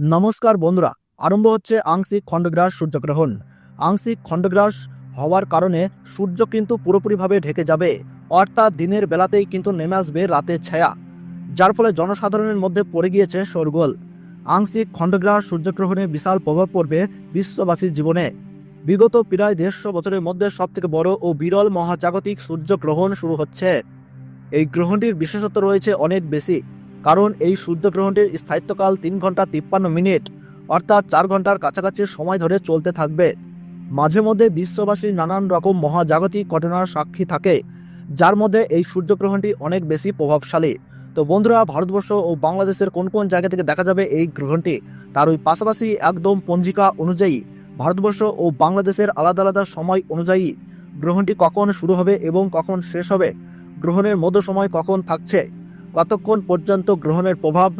নমস্কার বন্ধুরা, আরম্ভ হচ্ছে আংশিক খণ্ডগ্রাস সূর্যগ্রহণ। আংশিক খণ্ডগ্রাস হওয়ার কারণে সূর্য কিন্তু পুরোপুরিভাবে ঢেকে যাবে, অর্থাৎ দিনের বেলাতেই কিন্তু নেমে আসবে রাতের ছায়া, যার ফলে জনসাধারণের মধ্যে পড়ে গিয়েছে শোরগোল। আংশিক খণ্ডগ্রাস সূর্যগ্রহণে বিশাল প্রভাব পড়বে বিশ্ববাসীর জীবনে। বিগত প্রায় দেড়শো বছরের মধ্যে সবথেকে বড় ও বিরল মহাজাগতিক সূর্যগ্রহণ শুরু হচ্ছে। এই গ্রহণটির বিশেষত্ব রয়েছে অনেক বেশি। কারণ এই সূর্যগ্রহণটির স্থায়িত্বকাল তিন ঘণ্টা তিপ্পান্ন মিনিট, অর্থাৎ চার ঘণ্টার কাছাকাছি সময় ধরে চলতে থাকবে। মাঝে মধ্যে বিশ্ববাসী নানান রকম মহাজাগতিক ঘটনার সাক্ষী থাকে, যার মধ্যে এই সূর্যগ্রহণটি অনেক বেশি প্রভাবশালী। তো বন্ধুরা, ভারতবর্ষ ও বাংলাদেশের কোন কোন জায়গা থেকে দেখা যাবে এই গ্রহণটি, তার ওই পাশাপাশি একদম পঞ্জিকা অনুযায়ী ভারতবর্ষ ও বাংলাদেশের আলাদা আলাদা সময় অনুযায়ী গ্রহণটি কখন শুরু হবে এবং কখন শেষ হবে, গ্রহণের মধ্য সময় কখন থাকছে কতক্ষণ পর্যন্ত গ্রহণের প্রভাব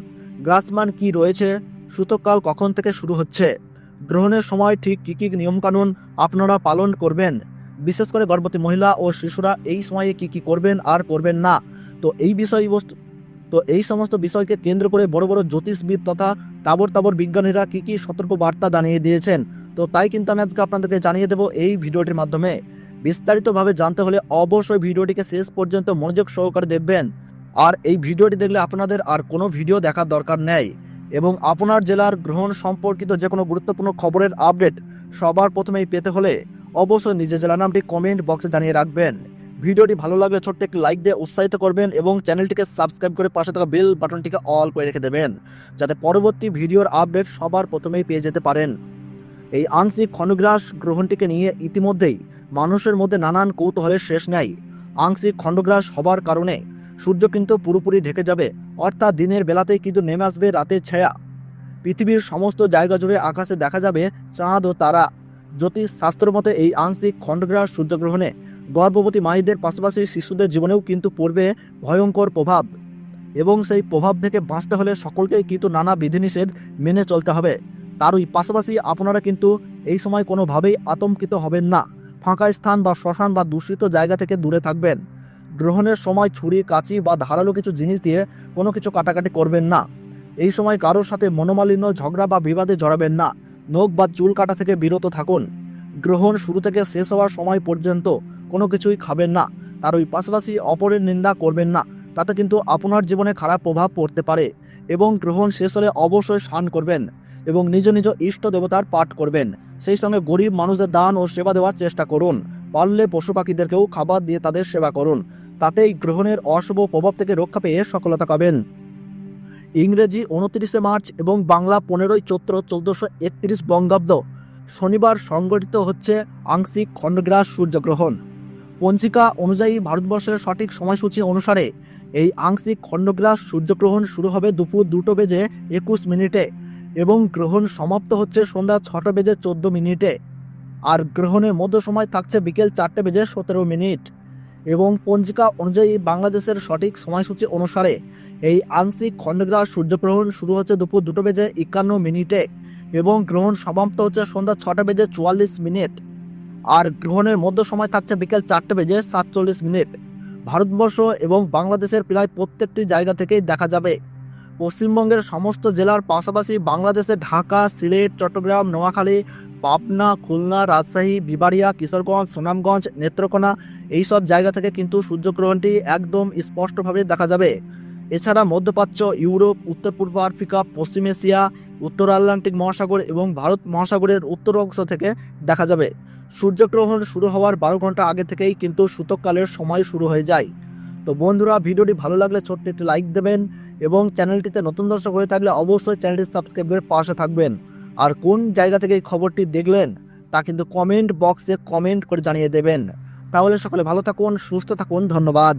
গ্রাসমান কি রয়েছে? সূতককাল কখন থেকে শুরু হচ্ছে? গ্রহণের সময় ঠিক কী কী নিয়মকানুন আপনারা পালন করবেন? বিশেষ করে গর্ভবতী মহিলা ও শিশুরা এই সময়ে কি কি করবেন আর করবেন না? তো এই বিষয়বস্তু তো এই সমস্ত বিষয়কে কেন্দ্র করে বড় বড় জ্যোতিষবিদ তথা তাবর তাবর বিজ্ঞানীরা কি কি সতর্ক বার্তা জানিয়ে দিয়েছেন? তো তাই কিন্তু আমি আজকে আপনাদেরকে জানিয়ে দেবো এই ভিডিওটির মাধ্যমে। বিস্তারিতভাবে জানতে হলে অবশ্যই ভিডিওটিকে শেষ পর্যন্ত মনোযোগ সহকারে দেখবেন। আর এই ভিডিওটি দেখলে আপনাদের আর কোনো ভিডিও দেখার দরকার নেই। এবং আপনার জেলার গ্রহণ সম্পর্কিত যে কোনো গুরুত্বপূর্ণ খবরের আপডেট সবার প্রথমেই পেতে হলে অবশ্যই নিজের জেলার নামটি কমেন্ট বক্সে জানিয়ে রাখবেন। ভিডিওটি ভালো লাগলে ছোট্ট একটি লাইক দিয়ে উৎসাহিত করবেন এবং চ্যানেলটিকে সাবস্ক্রাইব করে পাশে থাকা বেল বাটনটিকে অল করে রেখে দেবেন, যাতে পরবর্তী ভিডিওর আপডেট সবার প্রথমেই পেয়ে যেতে পারেন। এই আংশিক খণ্ডগ্রাস গ্রহণটিকে নিয়ে ইতিমধ্যেই মানুষের মধ্যে নানান কৌতূহলের শেষ নেই। আংশিক খণ্ডগ্রাস হবার কারণে সূর্য কিন্তু পুরোপুরি ঢেকে যাবে, অর্থাৎ দিনের বেলাতেই কিন্তু নেমে আসবে রাতের ছায়া। পৃথিবীর সমস্ত জায়গা জুড়ে আকাশে দেখা যাবে চাঁদ ও তারা। জ্যোতিষ শাস্ত্র মতে এই আংশিক খণ্ডগ্রাস সূর্যগ্রহণে গর্ভবতী মায়েদের পাশাপাশি শিশুদের জীবনেও কিন্তু পড়বে ভয়ঙ্কর প্রভাব। এবং সেই প্রভাব থেকে বাঁচতে হলে সকলকেই কিন্তু নানা বিধিনিষেধ মেনে চলতে হবে। তারই পাশাপাশি আপনারা কিন্তু এই সময় কোনোভাবেই আতঙ্কিত হবেন না। ফাঁকা স্থান বা শ্মশান বা দূষিত জায়গা থেকে দূরে থাকবেন। গ্রহণের সময় ছুরি, কাঁচি বা ধারালো কিছু জিনিস দিয়ে কোনো কিছু কাটাকাটি করবেন না। এই সময় কারোর সাথে মনোমালিন্য, ঝগড়া বা বিবাদে জড়াবেন না। নখ বা চুল কাটা থেকে বিরত থাকুন। গ্রহণ শুরু থেকে শেষ হওয়ার সময় পর্যন্ত কোনো কিছুই খাবেন না। তার ওই পাশাপাশি অপরের নিন্দা করবেন না। তাতে কিন্তু আপনার জীবনে খারাপ প্রভাব পড়তে পারে এবং গ্রহণ শেষ হলে অবশ্যই স্নান করবেন এবং নিজ নিজ ইষ্ট দেবতার পাঠ করবেন। সেই সঙ্গে গরিব মানুষদের দান ও সেবা দেওয়ার চেষ্টা করুন। পারলে পশু পাখিদেরকেও খাবার দিয়ে তাদের সেবা করুন। তাতেই গ্রহণের অশুভ প্রভাব থেকে রক্ষা পেয়ে সফলতা পাবেন। ইংরেজি উনত্রিশে মার্চ এবং বাংলা পনেরোই চৈত্র চৌদ্দশো একত্রিশ বঙ্গাব্দ শনিবার সংগঠিত হচ্ছে আংশিক খণ্ডগ্রাস সূর্যগ্রহণ। পঞ্জিকা অনুযায়ী ভারতবর্ষের সঠিক সময়সূচি অনুসারে এই আংশিক খণ্ডগ্রাস সূর্যগ্রহণ শুরু হবে দুপুর দুটো বেজে একুশ মিনিটে এবং গ্রহণ সমাপ্ত হচ্ছে সন্ধ্যা ছটা বেজে চোদ্দ মিনিটে। আর গ্রহণের মধ্য সময় থাকছে বিকেল চারটে বেজে সতেরো মিনিট। এবং পঞ্জিকা অনুযায়ী বাংলাদেশের সঠিক সময়সূচি অনুসারে এই আংশিক খণ্ডগ্রাস সূর্যগ্রহণ শুরু হচ্ছে দুপুর দুটো বেজে একান্ন মিনিটে এবং গ্রহণ সমাপ্ত হচ্ছে সন্ধ্যা ছটা বেজে চুয়াল্লিশ মিনিট। আর গ্রহণের মধ্য সময় থাকছে বিকেল চারটে বেজে সাতচল্লিশ মিনিট। ভারতবর্ষ এবং বাংলাদেশের প্রায় প্রত্যেকটি জায়গা থেকেই দেখা যাবে। পশ্চিমবঙ্গের সমস্ত জেলার পাশাপাশি বাংলাদেশে ঢাকা, সিলেট, চট্টগ্রাম, নোয়াখালী পাবনা, খুলনা, রাজশাহী, বিবাড়িয়া, কিশোরগঞ্জ, সুনামগঞ্জ, নেত্রকোনা এই সব জায়গা থেকে কিন্তু সূর্যগ্রহণটি একদম স্পষ্টভাবে দেখা যাবে। এছাড়া মধ্যপ্রাচ্য, ইউরোপ, উত্তর পূর্ব আফ্রিকা, পশ্চিম এশিয়া, উত্তর আটলান্টিক মহাসাগর এবং ভারত মহাসাগরের উত্তর অংশ থেকে দেখা যাবে। সূর্যগ্রহণ শুরু হওয়ার বারো ঘণ্টা আগে থেকেই কিন্তু সূতককালের সময় শুরু হয়ে যায়। তো বন্ধুরা, ভিডিওটি ভালো লাগলে ছোট্ট একটি লাইক দেবেন এবং চ্যানেলটিতে নতুন দর্শক হয়ে থাকলে অবশ্যই চ্যানেলটি সাবস্ক্রাইব করে পাশে থাকবেন। আর কোন জায়গা থেকে এই খবরটি দেখলেন তা কিন্তু কমেন্ট বক্সে কমেন্ট করে জানিয়ে দেবেন। তাহলে সকলে ভালো থাকুন, সুস্থ থাকুন, ধন্যবাদ।